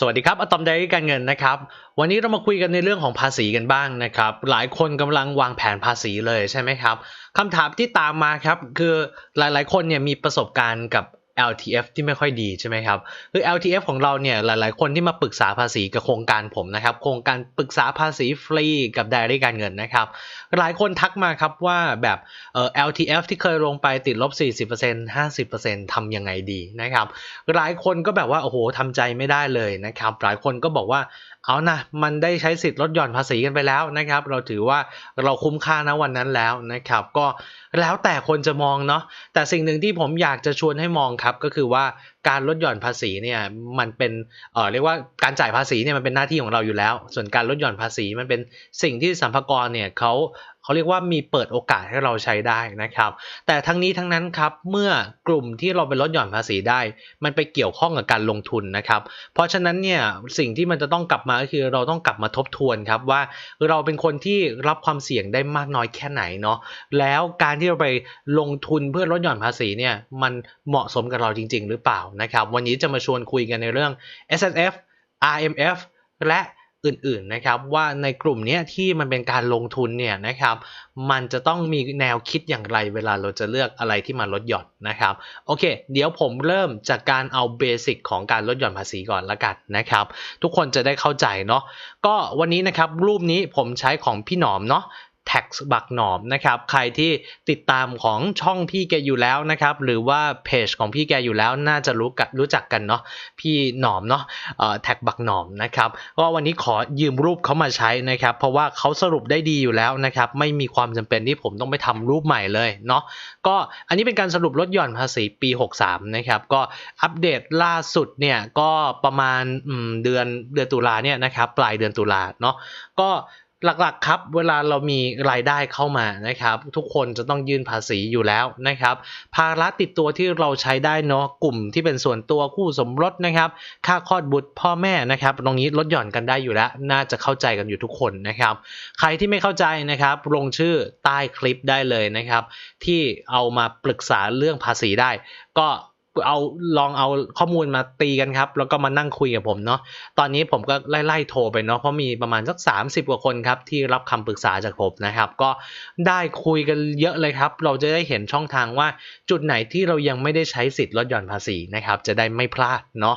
สวัสดีครับ อะตอมไดรี่การเงินนะครับ วันนี้เรามาคุยกันในเรื่องของภาษีกันบ้างนะครับ หลายคนกำลังวางแผนภาษีเลยใช่ไหมครับคำถามที่ตามมาครับ คือหลายๆ คนเนี่ยมีประสบการณ์กับ LTF ที่ไม่ค่อยดีใช่ไหมครับ คือ LTF ของเราเนี่ยหลาย ๆ คนที่มาปรึกษาภาษีกับโครงการผมนะครับ โครงการปรึกษาภาษีฟรีกับไดรี่การเงินนะครับ หลายคนทักมาครับว่าแบบเอ่อ LTF ที่เคยลงไปติดลบ 40% 50%ทำยังไงดีนะครับ หลายคนก็แบบว่าโอ้โหทำใจไม่ได้เลยนะครับ หลายคนก็บอกว่า เอานะมันได้ใช้สิทธิ์ลดหย่อนภาษีกันไปแล้วนะครับ เราถือว่าเราคุ้มค่านะวันนั้นแล้วนะครับ ก็แล้วแต่คนจะมองเนาะแต่สิ่งหนึ่งที่ผมอยากจะชวนให้มองครับ ก็คือว่าการลดหย่อนภาษีเนี่ยมันเป็นเอ่อเรียกว่าการจ่ายภาษีเนี่ยมันเป็นหน้าที่ของเราอยู่แล้ว ส่วนการลดหย่อนภาษีมันเป็นสิ่งที่สัมภากรเนี่ยเขา เขาเรียกว่ามีเปิดโอกาสให้เราใช้ได้นะครับ แต่ทั้งนี้ทั้งนั้นครับเมื่อกลุ่มที่เราไปลดหย่อนภาษีได้ มันไปเกี่ยวข้องกับการลงทุนนะครับ เพราะฉะนั้นเนี่ยสิ่งที่มันจะต้องกลับมาก็คือเราต้องกลับมาทบทวนครับว่าเราเป็นคนที่รับความเสี่ยงได้มากน้อยแค่ไหนเนาะแล้วการที่เราไปลงทุนเพื่อลดหย่อนภาษีเนี่ยมันเหมาะสมกับเราจริง ๆ หรือเปล่านะครับ วันนี้จะมาชวนคุยกันในเรื่อง S F RMF และ อื่นๆนะครับว่าในกลุ่มนี้ที่มันเป็นการลงทุนเนี่ยนะครับมันจะต้องมีแนวคิดอย่างไรเวลาเราจะเลือกอะไรที่มาลดหย่อนนะครับโอเค เดี๋ยวผมเริ่มจากการเอาเบสิกของการลดหย่อนภาษีก่อนละกันนะครับทุกคนจะได้เข้าใจเนาะก็วันนี้นะครับรูปนี้ผมใช้ของพี่หนอมเนาะ แท็กบักหนอมนะครับใครที่ติดตามของช่องพี่แกอยู่แล้วนะครับหรือว่าเพจของพี่แกอยู่แล้วน่าจะรู้กันรู้จักกันเนาะพี่หนอมเนาะแท็กบักหนอมนะครับก็วันนี้ขอยืมรูปเขามาใช้นะครับเพราะว่าเขาสรุปได้ดีอยู่แล้วนะครับไม่มีความจำเป็นที่ผมต้องไปทำรูปใหม่เลยเนาะก็อันนี้เป็นการสรุปลดหย่อนภาษีปี 63นะครับก็อัปเดตล่าสุดเนี่ยก็ประมาณมเดือนเดือนตุลาเนี่ยนะครับปลายเดือนตุลาเนาะก็ หลักๆครับเวลาเรามีรายได้เข้ามานะครับ ทุกคนจะต้องยื่นภาษีอยู่แล้วนะครับ ภาระติดตัวที่เราใช้ได้เนาะกลุ่มที่เป็นส่วนตัวคู่สมรสนะครับ ค่าคลอดบุตรพ่อแม่นะครับ ตรงนี้ลดหย่อนกันได้อยู่แล้ว น่าจะเข้าใจกันอยู่ทุกคนนะครับ ใครที่ไม่เข้าใจนะครับ ลงชื่อใต้คลิปได้เลยนะครับ ที่เอามาปรึกษาเรื่องภาษีได้ ก็ เอาลองเอาข้อมูลมาตีกันครับ แล้วก็มานั่งคุยกับผมเนาะตอนนี้ผมก็ไล่ๆโทรไปเนาะเพราะมีประมาณสัก 30 กว่าคนครับที่รับคำปรึกษาจากผมนะครับ ก็ได้คุยกันเยอะเลยครับ เราจะได้เห็นช่องทางว่าจุดไหนที่เรายังไม่ได้ใช้สิทธิ์ลดหย่อนภาษีนะครับ จะได้ไม่พลาดเนาะ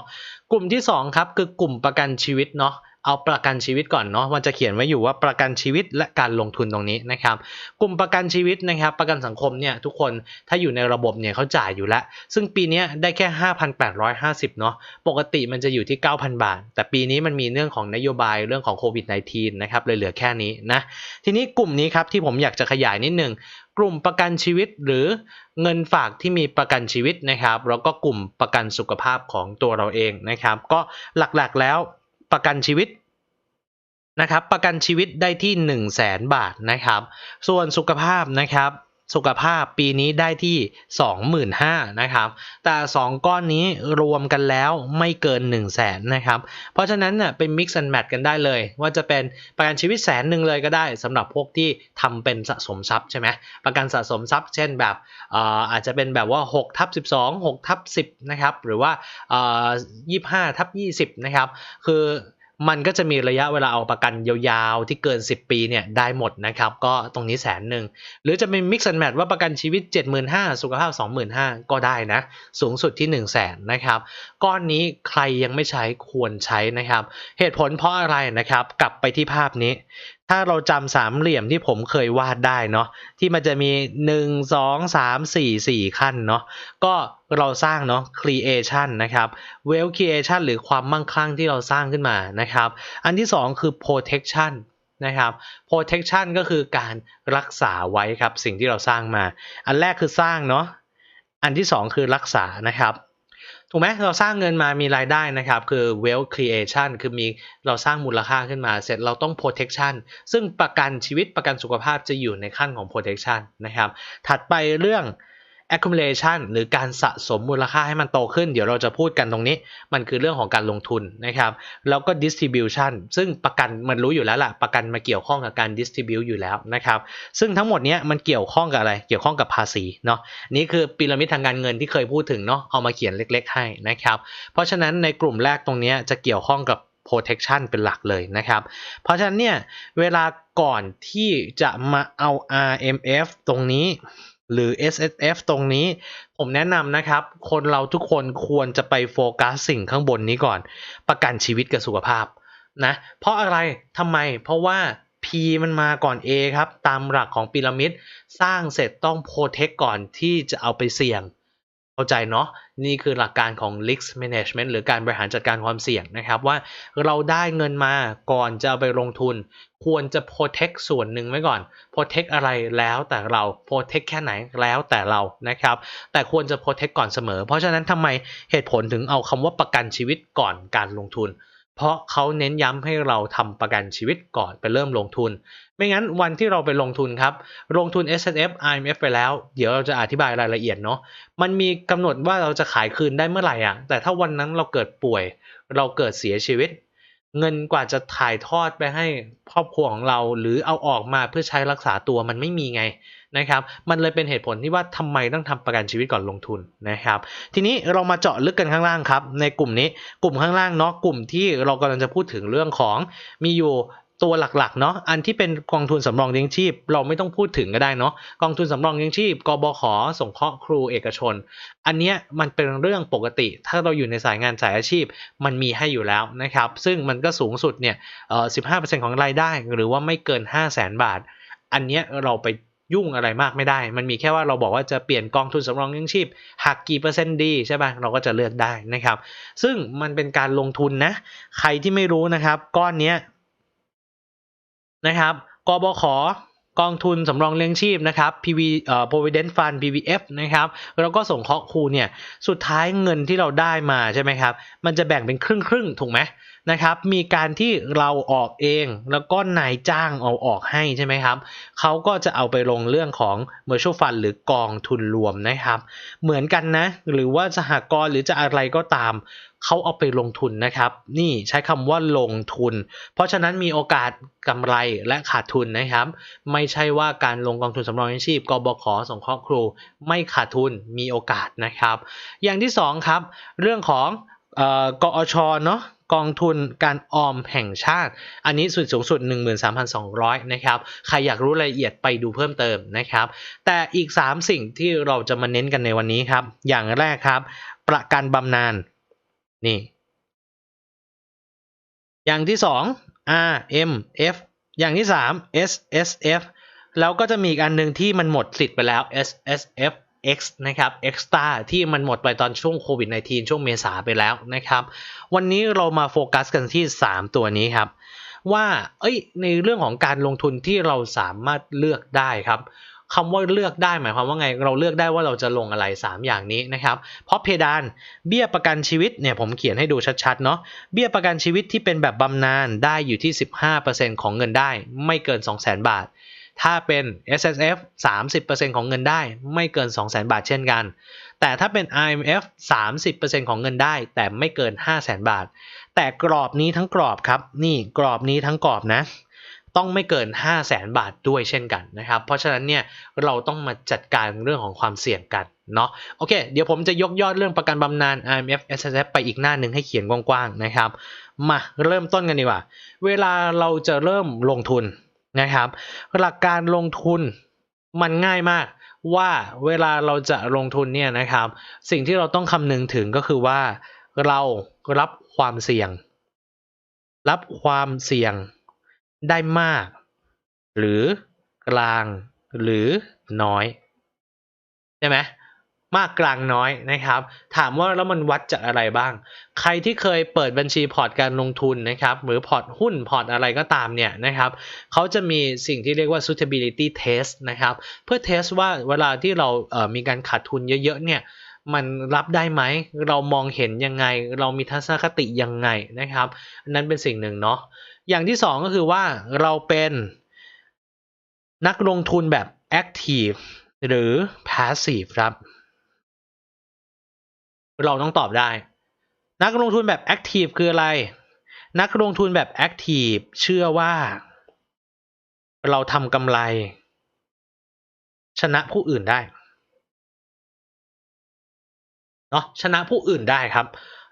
กลุ่มที่สองครับคือกลุ่มประกันชีวิตเนาะ เอาประกันชีวิตก่อนเนาะมันจะเขียนไว้อยู่ว่าประกันชีวิตและการลงทุนตรงนี้นะครับ กลุ่มประกันชีวิตนะครับประกันสังคมเนี่ยทุกคนถ้าอยู่ในระบบเนี่ยเขาจ่ายอยู่แล้ว ซึ่งปีนี้ได้แค่ 5,850 เนาะปกติมันจะอยู่ที่ 9,000 บาท แต่ปีนี้มันมีเรื่องของนโยบายเรื่องของโควิด -19 นะครับเลยเหลือแค่นี้นะทีนี้กลุ่มนี้ครับที่ผมอยากจะขยายนิดนึงกลุ่มประกันชีวิตหรือเงินฝากที่มีประกันชีวิตนะครับแล้วก็กลุ่มประกันสุขภาพของตัวเราเองนะครับ ก็หลักๆแล้ว ประกันชีวิตนะครับ ประกันชีวิตได้ที่ 1 0 0 0 0แสนบาทนะครับ ส่วนสุขภาพนะครับ สุขภาพปีนี้ได้ที่ 25,000นะครับ แต่ 2 ก้อนนี้รวมกันแล้วไม่เกิน 1 0 0 0 0แสนนะครับ เพราะฉะนั้นเน่ะเป็น mix and match กันได้เลย ว่าจะเป็นประกันชีวิตแสนหนึ่งเลยก็ได้สำหรับพวกที่ทำเป็นสะสมทรัพย์ใช่ไหมประกันสะสมทรัพย์ เช่นแบบอาจจะเป็นแบบว่า6ทับ12 6ทับ10นะครับหรือว่าเอ่อ25ทับ20นะครับคือ มันก็จะมีระยะเวลาเอาประกันยาวๆ ที่เกิน 10 ปีเนี่ยได้หมดนะครับ ก็ตรงนี้แสนหนึ่ง หรือจะเป็น mix and match ว่าประกันชีวิต 75,000 สุขภาพ 25,000 ก็ได้นะ สูงสุดที่ 1 0 0 0 0แสนนะครับ ก้อนนี้ใครยังไม่ใช้ควรใช้นะครับ เหตุผลเพราะอะไรนะครับ กลับไปที่ภาพนี้ ถ้าเราจำสามเหลี่ยมที่ผมเคยวาดได้เนาะที่มันจะมี1 2 3 4 4ขั้นเนาะก็เราสร้างเนาะ creation นะครับ wealth creation หรือความมั่งคั่งที่เราสร้างขึ้นมานะครับ อันที่สองคือ protection นะครับ protection ก็คือการรักษาไว้ครับสิ่งที่เราสร้างมา อันแรกคือสร้างเนาะอันที่สองคือรักษานะครับ ถูกไหมเราสร้างเงินมามีรายได้นะครับ คือ wealth creation คือมีเราสร้างมูลค่าขึ้นมา เสร็จเราต้อง protection ซึ่งประกันชีวิตประกันสุขภาพจะอยู่ในขั้นของ protection นะครับ ถัดไปเรื่อง accumulation หรือการสะสมมูลค่าให้มันโตขึ้น เดี๋ยวเราจะพูดกันตรงนี้ มันคือเรื่องของการลงทุนนะครับแล้วก็ distribution ซึ่งประกันมันรู้อยู่แล้วล่ะประกันมาเกี่ยวข้องกับการ distribute อยู่แล้วนะครับซึ่งทั้งหมดเนี้ยมันเกี่ยวข้องกับอะไร เกี่ยวข้องกับภาษีเนาะนี่คือพีระมิดทางการเงินที่เคยพูดถึงเนาะเอามาเขียนเล็ก ๆ ให้นะครับเพราะฉะนั้นในกลุ่มแรกตรงนี้จะเกี่ยวข้องกับ protection เป็นหลักเลยนะครับ เพราะฉะนั้นเนี่ยเวลาก่อนที่จะมาเอา RMF ตรงนี้ หรือ SSF ตรงนี้ ผมแนะนำนะครับ คนเราทุกคนควรจะไปโฟกัสสิ่งข้างบนนี้ก่อน ประกันชีวิตกับสุขภาพนะเพราะอะไรทำไม เพราะว่า P มันมาก่อน A ครับ ตามหลักของพีระมิด สร้างเสร็จต้องโปรเทคก่อนที่จะเอาไปเสี่ยง เข้าใจเนาะนี่คือหลักการของ risk management หรือการบริหารจัดการความเสี่ยงนะครับ ว่าเราได้เงินมาก่อนจะเอาไปลงทุน ควรจะ protect ส่วนหนึ่งไว้ก่อน protect อะไรแล้วแต่เรา protect แค่ไหนแล้วแต่เรานะครับ แต่ควรจะ protect ก่อนเสมอ เพราะฉะนั้นทำไมเหตุผลถึงเอาคำว่าประกันชีวิตก่อนการลงทุน เพราะเขาเน้นย้ำให้เราทำประกันชีวิตก่อนไปเริ่มลงทุน ไม่งั้นวันที่เราไปลงทุนครับ ลงทุน S F I M F ไปแล้ว เดี๋ยวเราจะอธิบายรายละเอียดเนาะ มันมีกำหนดว่าเราจะขายคืนได้เมื่อไหร่อะ แต่ถ้าวันนั้นเราเกิดป่วย เราเกิดเสียชีวิต เงินกว่าจะถ่ายทอดไปให้ครอบครัวของเรา หรือเอาออกมาเพื่อใช้รักษาตัวมันไม่มีไงนะครับ มันเลยเป็นเหตุผลที่ว่าทำไมต้องทำประกันชีวิตก่อนลงทุนนะครับ ทีนี้เรามาเจาะลึกกันข้างล่างครับ ในกลุ่มนี้กลุ่มข้างล่างเนาะกลุ่มที่เรากำลังจะพูดถึงเรื่องของมีอยู่ ตัวหลักๆเนาะอันที่เป็นกองทุนสำรองเลี้ยงชีพ เราไม่ต้องพูดถึงก็ได้เนาะกองทุนสำรองเลี้ยงชีพกบขสงเคราะห์ครูเอกชน อันเนี้ยมันเป็นเรื่องปกติ ถ้าเราอยู่ในสายงานสายอาชีพ มันมีให้อยู่แล้วนะครับ ซึ่งมันก็สูงสุดเนี่ยเอ่อ15%ของรายได้ หรือว่าไม่เกิน 5 0 0แสนบาท อันเนี้ยเราไปยุ่งอะไรมากไม่ได้ มันมีแค่ว่าเราบอกว่าจะเปลี่ยนกองทุนสำรองเลี้ยงชีพ หักกี่เปอร์เซ็นต์ดีใช่ป่ะ เราก็จะเลือกได้นะครับ ซึ่งมันเป็นการลงทุนนะ ใครที่ไม่รู้นะครับ ก้อนเนี้ย นะครับกบขกองทุนสำรองเลี้ยงชีพนะครับ PV เอ่อ Provident Fund PVF นะครับ แล้วก็ส่งเคราะห์ครูเนี่ย สุดท้ายเงินที่เราได้มาใช่ไหมครับ มันจะแบ่งเป็นครึ่งครึ่งถูกไหมนะครับ มีการที่เราออกเอง แล้วก็นายจ้างเอาออกให้ใช่ไหมครับ เขาก็จะเอาไปลงเรื่องของ Mutual Fund หรือกองทุนรวมนะครับ เหมือนกันนะ หรือว่าสหกรณ์หรือจะอะไรก็ตาม เขาเอาไปลงทุนนะครับ นี่ใช้คำว่าลงทุน เพราะฉะนั้นมีโอกาสกำไรและขาดทุนนะครับ ไม่ใช่ว่าการลงกองทุนสำรองเลี้ยงชีพกบขสงเคราะห์ครู ไม่ขาดทุนมีโอกาสนะครับ อย่างที่สองครับ เรื่องของออกอชเนาะกองทุนการออมแห่งชาติ อันนี้สุดสูงสุด 13,200 นะครับ ใครอยากรู้รายละเอียดไปดูเพิ่มเติมนะครับ แต่อีก 3 สิ่งที่เราจะมาเน้นกันในวันนี้ครับ อย่างแรกครับ ประกันบำนาญ นี่ อย่างที่ 2 R M F อย่างที่ 3 S S F แล้วก็จะมีอีกอันหนึ่งที่มันหมดสิทธิ์ไปแล้ว S S F X นะครับ Extra ที่มันหมดไปตอนช่วงโควิด -19 ช่วงเมษาไปแล้วนะครับ วันนี้เรามาโฟกัสกันที่ 3 ตัวนี้ครับ ว่าเอ้ยในเรื่องของการลงทุนที่เราสามารถเลือกได้ครับ คำว่าเลือกได้หมายความว่าไง เราเลือกได้ว่าเราจะลงอะไร 3 อย่างนี้นะครับ เพราะเพดานเบี้ยประกันชีวิตเนี่ยผมเขียนให้ดูชัดๆเนาะเบี้ยประกันชีวิตที่เป็นแบบบำนาญได้อยู่ที่ 15%ของเงินได้ ไม่เกิน 200,000 บาท ถ้าเป็น S S F 30%ของเงินได้ ไม่เกิน 200,000 บาทเช่นกัน แต่ถ้าเป็น I M F 30%ของเงินได้ แต่ไม่เกิน 500,000 บาท แต่กรอบนี้ทั้งกรอบครับ นี่กรอบนี้ทั้งกรอบนะ ต้องไม่เกิน 5 0 0แสนบาทด้วยเช่นกันนะครับ เพราะฉะนั้นเนี่ยเราต้องมาจัดการเรื่องของความเสี่ยงกันเนาะโอเค เดี๋ยวผมจะยกยอดเรื่องประกันบำนาญ IMF SSF ไปอีกหน้าหนึ่งให้เขียนกว้างๆนะครับ มาเริ่มต้นกันดีกว่า เวลาเราจะเริ่มลงทุนนะครับ หลักการลงทุนมันง่ายมากว่าเวลาเราจะลงทุนเนี่ยนะครับ สิ่งที่เราต้องคำนึงถึงก็คือว่าเรารับความเสี่ยง รับความเสี่ยง ได้มาก หรือกลางหรือน้อยใช่ไหมมากกลางน้อยนะครับ ถามว่าแล้วมันวัดจากอะไรบ้าง ใครที่เคยเปิดบัญชีพอร์ตการลงทุนนะครับ หรือพอร์ตหุ้นพอร์ตอะไรก็ตามเนี่ยนะครับเขาจะมีสิ่งที่เรียกว่า suitability test นะครับ เพื่อเทสว่าเวลาที่เราเมีการขาดทุนเยอะๆเนี่ย มันรับได้ไหม เรามองเห็นยังไง เรามีทัศนคติยังไงนะครับ นั่นเป็นสิ่งหนึ่งเนาะอย่างที่สองก็คือว่าเราเป็นนักลงทุนแบบ active หรือ passive ครับ เราต้องตอบได้ นักลงทุนแบบแอคทีฟคืออะไร นักลงทุนแบบแอคทีฟเชื่อว่า เราทำกำไร ชนะผู้อื่นได้ เนาะชนะผู้อื่นได้ครับ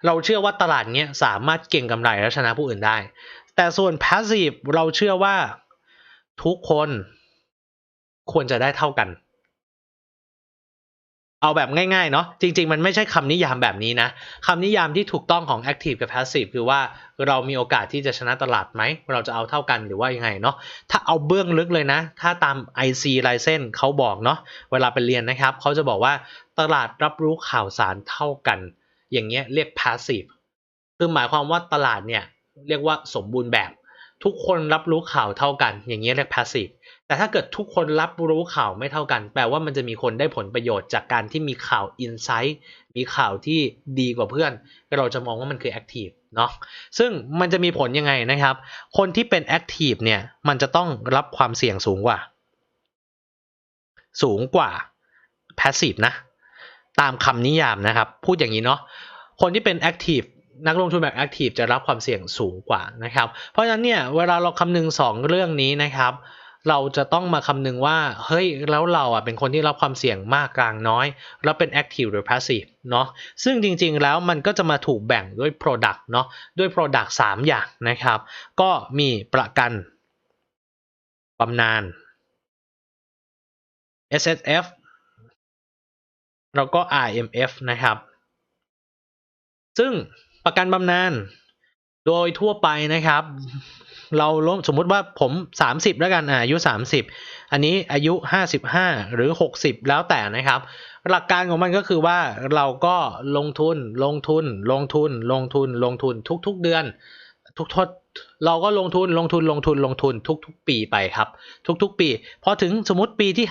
เราเชื่อว่าตลาดเนี้ยสามารถเก่งกำไรและชนะผู้อื่นได้ แต่ส่วน passive เราเชื่อว่าทุกคนควรจะได้เท่ากัน เอาแบบง่ายๆเนาะจริง ๆ มันไม่ใช่คำนิยามแบบนี้นะคำนิยามที่ถูกต้องของ active กับ passive คือว่าเรามีโอกาสที่จะชนะตลาดไหม เราจะเอาเท่ากันหรือว่ายังไงเนาะถ้าเอาเบื้องลึกเลยนะ ถ้าตาม IC ลายเส้นเขาบอกเนาะเวลาไปเรียนนะครับเขาจะบอกว่าตลาดรับรู้ข่าวสารเท่ากัน อย่างเงี้ยเรียก passive คือหมายความว่าตลาดเนี่ยเรียกว่าสมบูรณ์แบบ ทุกคนรับรู้ข่าวเท่ากัน อย่างเงี้ยเรียก passive แต่ถ้าเกิดทุกคนรับรู้ข่าวไม่เท่ากัน แปลว่ามันจะมีคนได้ผลประโยชน์จากการที่มีข่าว insight มีข่าวที่ดีกว่าเพื่อนเราจะมองว่ามันคือ active เนาะซึ่งมันจะมีผลยังไงนะครับ คนที่เป็น active เนี่ยมันจะต้องรับความเสี่ยงสูงกว่า สูงกว่า passive นะตามคำนิยามนะครับ พูดอย่างนี้เนาะคนที่เป็น active นักลงทุนแบบ active จะรับความเสี่ยงสูงกว่านะครับ เพราะฉะนั้นเนี่ยเวลาเราคำนึงสองเรื่องนี้นะครับ เราจะต้องมาคำนึงว่า เฮ้ย แล้วเราอะเป็นคนที่รับความเสี่ยงมากกลางน้อย แล้วเป็น active หรือ passive เนาะซึ่งจริงๆแล้วมันก็จะมาถูกแบ่งด้วย product เนาะด้วย product 3 อย่างนะครับ ก็มีประกันบำนาญ S S F แล้วก็ R M F นะครับ ซึ่งประกันบำนาญโดยทั่วไปนะครับ เราลงสมมุติว่าผม 30 แล้วกันอายุ 30 อันนี้อายุ 55 หรือ 60 แล้วแต่นะครับ หลักการของมันก็คือว่าเราก็ลงทุนลงทุน ลงทุน ลงทุน ลงทุนทุก ๆ เดือน ทุกทดเราก็ลงทุนลงทุนลงทุนลงทุนทุก ๆ ปีไปครับ ทุก ๆ ปี พอถึงสมมติปีที่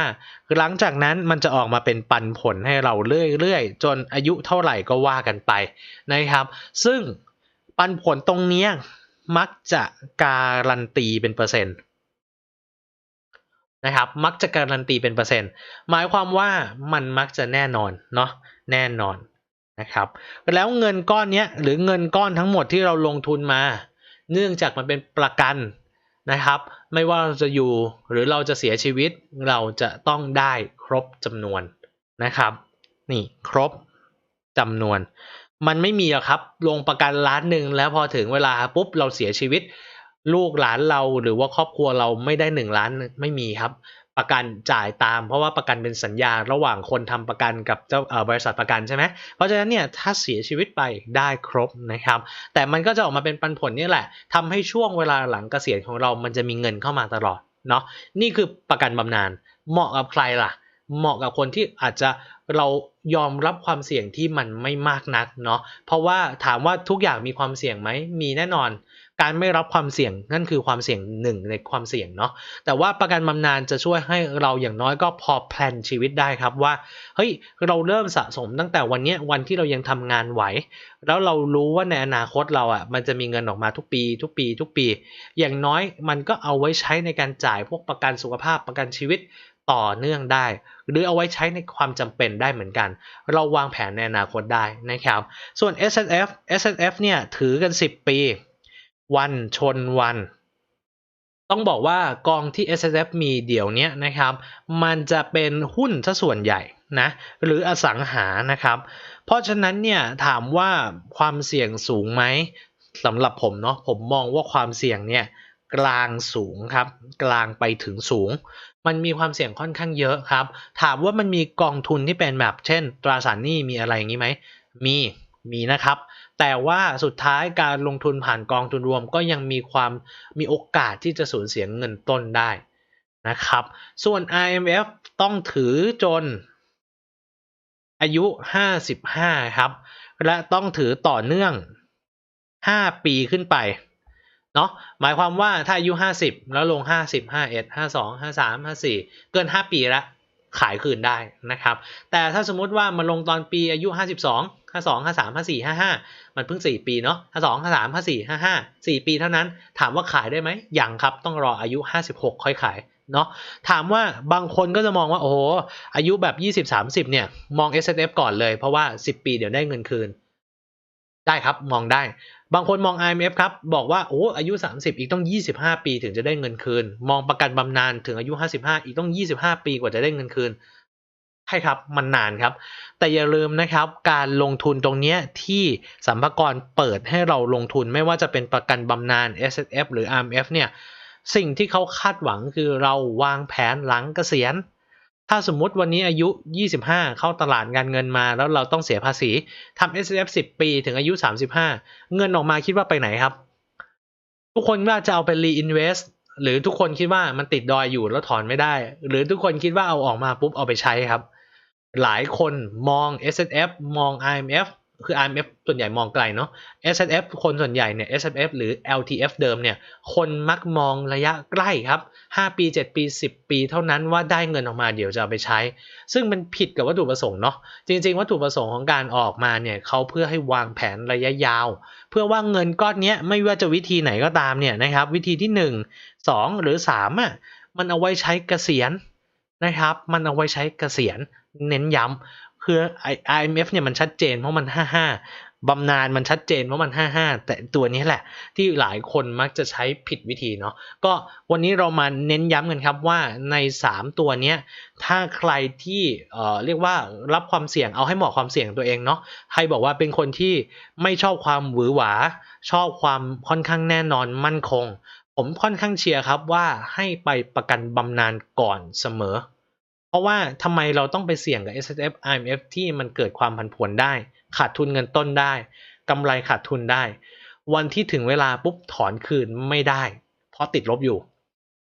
55 หลังจากนั้นมันจะออกมาเป็นปันผลให้เราเรื่อยๆ จนอายุเท่าไหร่ก็ว่ากันไปนะครับ ซึ่งปันผลตรงเนี้ย มักจะการันตีเป็นเปอร์เซ็นต์นะครับ มักจะการันตีเป็นเปอร์เซ็นต์ หมายความว่ามันมักจะแน่นอนเนาะแน่นอนนะครับ แล้วเงินก้อนนี้หรือเงินก้อนทั้งหมดที่เราลงทุนมา เนื่องจากมันเป็นประกันนะครับ ไม่ว่าเราจะอยู่หรือเราจะเสียชีวิตเราจะต้องได้ครบจำนวนนะครับ นี่ครบจำนวน มันไม่มีอกครับลงประกันล้านหนึ่งแล้วพอถึงเวลาปุ๊บเราเสียชีวิต ลูกหลานเราหรือว่าครอบครัวเราไม่ได้หนึ่งล้านไม่มีครับ ประกันจ่ายตาม เพราะว่าประกันเป็นสัญญาระหว่างคนทำประกันกับเจ้าบริษัทประกันใช่ไหมเพราะฉะนั้นเนี่ยถ้าเสียชีวิตไปได้ครบนะครับ แต่มันก็จะออกมาเป็นปันผลนี่แหละทำให้ช่วงเวลาหลังเกษียณของเรามันจะมีเงินเข้ามาตลอดเนาะนี่คือประกันบำนาญเหมาะกับใครล่ะ เหมาะกับคนที่อาจจะเรายอมรับความเสี่ยงที่มันไม่มากนักเนาะเพราะว่าถามว่าทุกอย่างมีความเสี่ยงไหมมีแน่นอน การไม่รับความเสี่ยงนั่นคือความเสี่ยงหนึ่งในความเสี่ยงเนาะแต่ว่าประกันบำนาญจะช่วยให้เราอย่างน้อยก็พอแพลนชีวิตได้ครับว่าเฮ้ยเราเริ่มสะสมตั้งแต่วันนี้วันที่เรายังทำงานไหว แล้วเรารู้ว่าในอนาคตเราอะมันจะมีเงินออกมาทุกปี ทุกปี ทุกปี อย่างน้อยมันก็เอาไว้ใช้ในการจ่ายพวกประกันสุขภาพประกันชีวิต ต่อเนื่องได้ หรือเอาไว้ใช้ในความจำเป็นได้เหมือนกัน เราวางแผนในอนาคตได้นะครับ ส่วน S F S F เนี่ยถือกัน 10 ปี วันชนวัน ต้องบอกว่ากองที่ S F มีเดี๋ยวนี้นะครับ มันจะเป็นหุ้นซะส่วนใหญ่นะหรืออสังหานะครับ เพราะฉะนั้นเนี่ยถามว่าความเสี่ยงสูงไหมสำหรับผมเนาะผมมองว่าความเสี่ยงเนี่ยกลางสูงครับ กลางไปถึงสูง มันมีความเสี่ยงค่อนข้างเยอะครับ ถามว่ามันมีกองทุนที่เป็นแบบเช่น ตราสารหนี้มีอะไรอย่างนี้ไหม มีมีนะครับ แต่ว่าสุดท้ายการลงทุนผ่านกองทุนรวมก็ยังมีความมีโอกาสที่จะสูญเสียเงินต้นได้นะครับ ส่วน IMF ต้องถือจนอายุ 55 ครับ และต้องถือต่อเนื่อง 5 ปีขึ้นไป เนาะหมายความว่าถ้าอายุ 50 แล้วลง 50 51 52 53 54 เกิน 5 ปีแล้วขายคืนได้นะครับ แต่ถ้าสมมุติว่ามันลงตอนปีอายุ 52 52 53 54 55 มันเพิ่ง 4 ปีเนาะ52 53 54 55 4 ปีเท่านั้น ถามว่าขายได้ไหมยังครับต้องรออายุ 56 ค่อยขายเนาะถามว่าบางคนก็จะมองว่าโอ้โหอายุแบบ 20-30 เนี่ย มอง S F ก่อนเลยเพราะว่า 10 ปีเดี๋ยวได้เงินคืน ได้ครับมองได้ บางคนมอง IMF ครับ บอกว่าโอ้อายุ 30 อีกต้อง 25 ปีถึงจะได้เงินคืน มองประกันบำนาญถึงอายุ 55 อีกต้อง 25 ปีกว่าจะได้เงินคืนใช่ครับมันนานครับ แต่อย่าลืมนะครับการลงทุนตรงนี้ที่สัมภากรเปิดให้เราลงทุนไม่ว่าจะเป็นประกันบำนาญ S F หรือ IMF เนี่ยสิ่งที่เขาคาดหวังคือเราวางแผนหลังเกษียณ ถ้าสมมุติวันนี้อายุ 25 เข้าตลาดงานเงินมา แล้วเราต้องเสียภาษีทำ S F 10 ปีถึงอายุ 35 เงินออกมาคิดว่าไปไหนครับ ทุกคนว่าจะเอาไป reinvest หรือทุกคนคิดว่ามันติดดอยอยู่แล้วถอนไม่ได้ หรือทุกคนคิดว่าเอาออกมาปุ๊บเอาไปใช้ครับ หลายคนมอง S F มอง I M F คือ IMF ส่วนใหญ่มองไกลเนาะ S F คนส่วนใหญ่เนี่ย S F หรือ L T F เดิมเนี่ย คนมักมองระยะใกล้ครับ 5 ปี 7 ปี 10 ปีเท่านั้นว่าได้เงินออกมาเดี๋ยวจะเอาไปใช้ ซึ่งมันผิดกับวัตถุประสงค์เนาะ จริง ๆ วัตถุประสงค์ของการออกมาเนี่ยเขาเพื่อให้วางแผนระยะยาว เพื่อว่าเงินก้อนนี้ไม่ว่าจะวิธีไหนก็ตามเนี่ยนะครับ วิธีที่ 1 2 หรือ3อะมันเอาไว้ใช้เกษียณนะครับ มันเอาไว้ใช้เกษียณเน้นย้ำ คือ IMF เนี่ยมันชัดเจนเพราะมัน 55บำนาญมันชัดเจนว่ามัน 55 แต่ตัวนี้แหละ ที่หลายคนมักจะใช้ผิดวิธีเนาะก็วันนี้เรามาเน้นย้ำกันครับว่าใน 3 ตัวเนี้ยถ้าใครที่เอ่อเรียกว่ารับความเสี่ยงเอาให้เหมาะความเสี่ยงตัวเองเนาะใครบอกว่าเป็นคนที่ไม่ชอบความหวือหวา ชอบความค่อนข้างแน่นอนมั่นคง ผมค่อนข้างเชียร์ครับว่าให้ไปประกันบำนาญก่อนเสมอ เพราะว่าทำไมเราต้องไปเสี่ยงกับ S F I M F ที่มันเกิดความผันผวนได้ ขาดทุนเงินต้นได้กำไรขาดทุนได้ วันที่ถึงเวลาปุ๊บถอนคืนไม่ได้ เพราะติดลบอยู่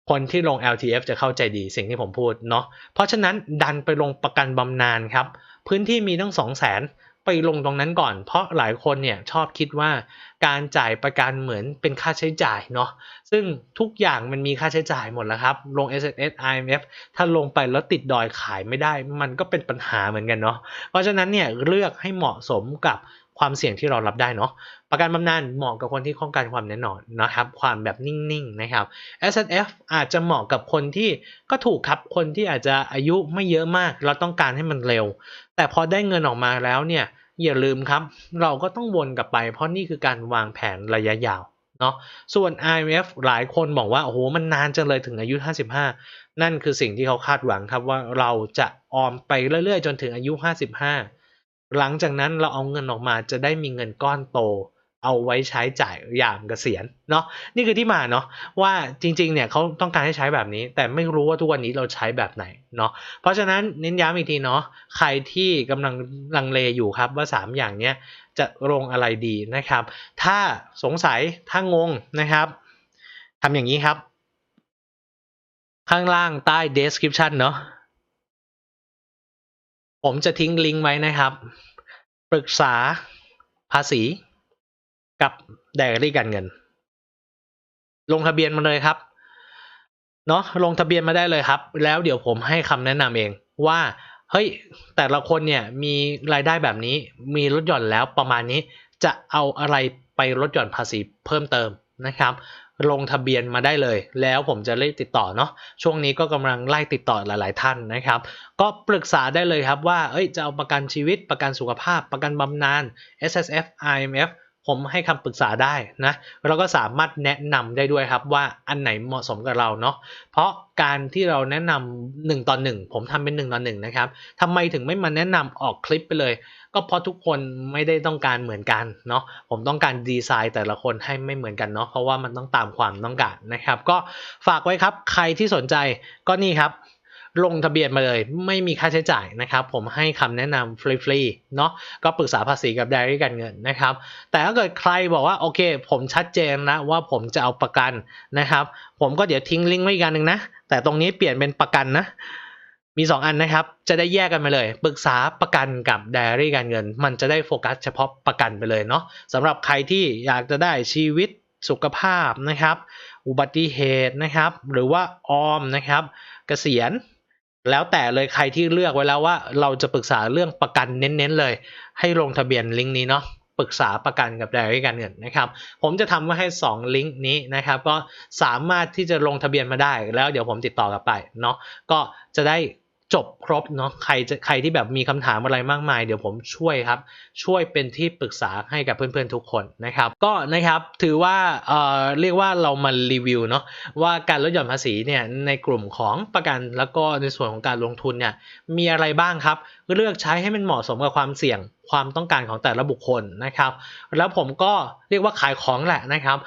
คนที่ลง LTF จะเข้าใจดีสิ่งที่ผมพูดเนาะเพราะฉะนั้นดันไปลงประกันบำนาญครับ พื้นที่มีตั้ง 2 0 0 0 0 ไปลงตรงนั้นก่อน เพราะหลายคนเนี่ยชอบคิดว่าการจ่ายประกันเหมือนเป็นค่าใช้จ่ายเนาะซึ่งทุกอย่างมันมีค่าใช้จ่ายหมดแล้วครับ ลง S S I M F ถ้าลงไปแล้วติดดอยขายไม่ได้ มันก็เป็นปัญหาเหมือนกันเนาะเพราะฉะนั้นเนี่ยเลือกให้เหมาะสมกับความเสี่ยงที่เรารับได้เนาะ ประกันบำนาญเหมาะกับคนที่ต้องการความแน่นอนนะครับ ความแบบนิ่งๆนะครับ S F อาจจะเหมาะกับคนที่ก็ถูกครับ คนที่อาจจะอายุไม่เยอะมาก เราต้องการให้มันเร็ว แต่พอได้เงินออกมาแล้วเนี่ยอย่าลืมครับ เราก็ต้องวนกลับไป เพราะนี่คือการวางแผนระยะยาวเนาะส่วน IMF หลายคนบอกว่าโอ้โหมันนานจังเลยถึงอายุ 55 นั่นคือสิ่งที่เขาคาดหวังครับว่าเราจะออมไปเรื่อยๆ จนถึงอายุ 55 หลังจากนั้นเราเอาเงินออกมาจะได้มีเงินก้อนโต เอาไว้ใช้จ่ายยามเกษียณเนาะนี่คือที่มาเนาะว่าจริงๆเนี่ยเขาต้องการให้ใช้แบบนี้ แต่ไม่รู้ว่าทุกวันนี้เราใช้แบบไหนเนาะเพราะฉะนั้นเน้นย้ำอีกทีเนาะใครที่กำลังลังเลอยู่ครับว่า 3 อย่างเนี้ยจะลงอะไรดีนะครับ ถ้าสงสัยถ้างงนะครับทำอย่างนี้ครับ ข้างล่างใต้ description เนาะผมจะทิ้งลิงก์ไว้นะครับ ปรึกษาภาษี กับไดอารี่การเงิน ลงทะเบียนมาเลยครับเนาะลงทะเบียนมาได้เลยครับ แล้วเดี๋ยวผมให้คำแนะนำเองว่าเฮ้ยแต่ละคนเนี่ยมีรายได้แบบนี้มีลดหย่อนแล้วประมาณนี้จะเอาอะไรไปลดหย่อนภาษีเพิ่มเติมนะครับ ลงทะเบียนมาได้เลย แล้วผมจะเล่ติดต่อเนาะช่วงนี้ก็กำลังไล่ติดต่อหลาย ๆ ท่านนะครับ ก็ปรึกษาได้เลยครับว่าเอ้ยจะเอาประกันชีวิตประกันสุขภาพ ประกันบำนาญ S S F I M F ผมให้คำปรึกษาได้นะเราก็สามารถแนะนำได้ด้วยครับว่าอันไหนเหมาะสมกับเราเนาะเพราะการที่เราแนะนำหนึ่งต่อหนึ่งผมทำเป็นหนึ่งต่อหนึ่งนะครับทำไมถึงไม่มาแนะนำออกคลิปไปเลย ก็เพราะทุกคนไม่ได้ต้องการเหมือนกันเนาะผมต้องการดีไซน์แต่ละคนให้ไม่เหมือนกันเนาะเพราะว่ามันต้องตามความต้องการนะครับ ก็ฝากไว้ครับใครที่สนใจก็นี่ครับ ลงทะเบียนมาเลย ไม่มีค่าใช้จ่ายนะครับ ผมให้คำแนะนำฟรีๆเนาะก็ปรึกษาภาษีกับไดอารี่การเงินนะครับ แต่ถ้าเกิดใครบอกว่าโอเค ผมชัดเจนแล้วว่าผมจะเอาประกันนะครับ ผมก็เดี๋ยวทิ้งลิงก์ไว้อีกอันหนึ่งนะ แต่ตรงนี้เปลี่ยนเป็นประกันนะมี 2 อันนะครับ จะได้แยกกันไปเลย ปรึกษาประกันกับไดอารี่การเงิน มันจะได้โฟกัสเฉพาะประกันไปเลยเนาะสำหรับใครที่อยากจะได้ชีวิตสุขภาพนะครับ อุบัติเหตุนะครับ หรือว่าออมนะครับเกษียณ แล้วแต่เลยใครที่เลือกไว้แล้วว่าเราจะปรึกษาเรื่องประกันเน้นๆเลย ให้ลงทะเบียนลิงก์นี้เนาะปรึกษาประกันกับไดอารี่การเงินนะครับ ผมจะทำไว้ให้ 2 ลิงก์นี้นะครับ ก็สามารถที่จะลงทะเบียนมาได้ แล้วเดี๋ยวผมติดต่อกลับไปเนาะก็จะได้ จบครบเนาะใครจะใครที่แบบมีคำถามอะไรมากมาย เดี๋ยวผมช่วยครับ ช่วยเป็นที่ปรึกษาให้กับเพื่อนๆทุกคนนะครับ ก็นะครับถือว่าเอ่อเรียกว่าเรามารีวิวเนาะว่าการลดหย่อนภาษีเนี่ยในกลุ่มของประกันแล้วก็ในส่วนของการลงทุนเนี่ยมีอะไรบ้างครับ เลือกใช้ให้มันเหมาะสมกับความเสี่ยงความต้องการของแต่ละบุคคลนะครับ แล้วผมก็เรียกว่าขายของแหละนะครับ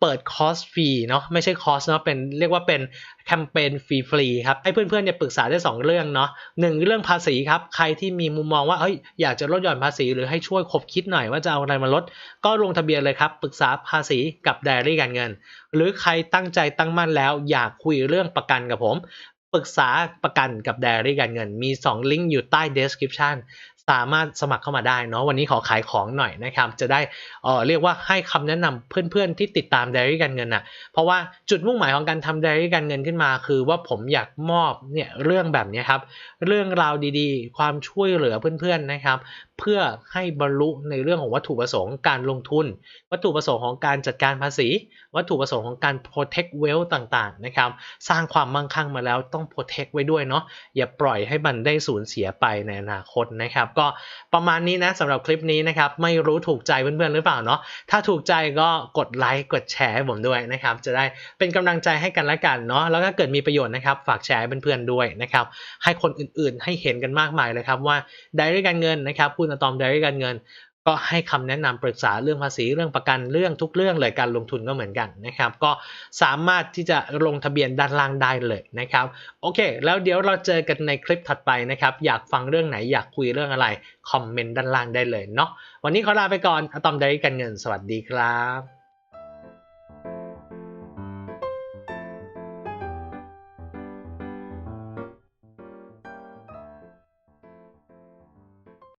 เปิดคอร์สฟรีเนาะไม่ใช่คอร์สเนาะเป็นเรียกว่าเป็นแคมเปญฟรีๆครับให้เพื่อนๆเนี่ยปรึกษาได้ 2 เรื่องเนาะหนึ่งเรื่องภาษีครับใครที่มีมุมมองว่าเฮ้ยอยากจะลดหย่อนภาษีหรือให้ช่วยคบคิดหน่อยว่าจะเอาอะไรมาลด ก็ลงทะเบียนเลยครับปรึกษาภาษีกับไดอารี่การเงิน หรือใครตั้งใจตั้งมั่นแล้ว อยากคุยเรื่องประกันกับผมปรึกษาประกันกับไดอารี่การเงิน มี 2 ลิงก์อยู่ใต้ description สามารถสมัครเข้ามาได้เนาะวันนี้ขอขายของหน่อยนะครับ จะได้เอ่อเรียกว่าให้คำแนะนำเพื่อนๆที่ติดตามไดอารี่การเงินน่ะเพราะว่าจุดมุ่งหมายของการทำไดอารี่การเงินขึ้นมา คือว่าผมอยากมอบเนี่ยเรื่องแบบนี้ครับเรื่องราวดีๆ ความช่วยเหลือเพื่อนๆนะครับ เพื่อให้บรรลุในเรื่องของวัตถุประสงค์การลงทุน วัตถุประสงค์ของการจัดการภาษี วัตถุประสงค์ของการ protect wealth ต่างๆนะครับสร้างความมั่งคั่งมาแล้วต้อง protect ไว้ด้วยเนาะอย่าปล่อยให้มันได้สูญเสียไปในอนาคตนะครับ ก็ประมาณนี้นะสำหรับคลิปนี้นะครับไม่รู้ถูกใจเพื่อนๆหรือเปล่าเนาะถ้าถูกใจก็กดไลค์กดแชร์ให้ผมด้วยนะครับจะได้เป็นกำลังใจให้กันและกันเนาะแล้วถ้าเกิดมีประโยชน์นะครับฝากแชร์ให้เพื่อนๆด้วยนะครับให้คนอื่นๆให้เห็นกันมากมายเลยครับว่าไดอารี่การเงินนะครับคุณอะตอมไดอารี่การเงิน ก็ให้คำแนะนำปรึกษาเรื่องภาษีเรื่องประกันเรื่องทุกเรื่องเลยการลงทุนก็เหมือนกันนะครับ ก็สามารถที่จะลงทะเบียนด้านล่างได้เลยนะครับ โอเค แล้วเดี๋ยวเราเจอกันในคลิปถัดไปนะครับ อยากฟังเรื่องไหนอยากคุยเรื่องอะไรคอมเมนต์ด้านล่างได้เลยเนาะวันนี้ขอลาไปก่อนอะตอมไดอารี่การเงิน สวัสดีครับ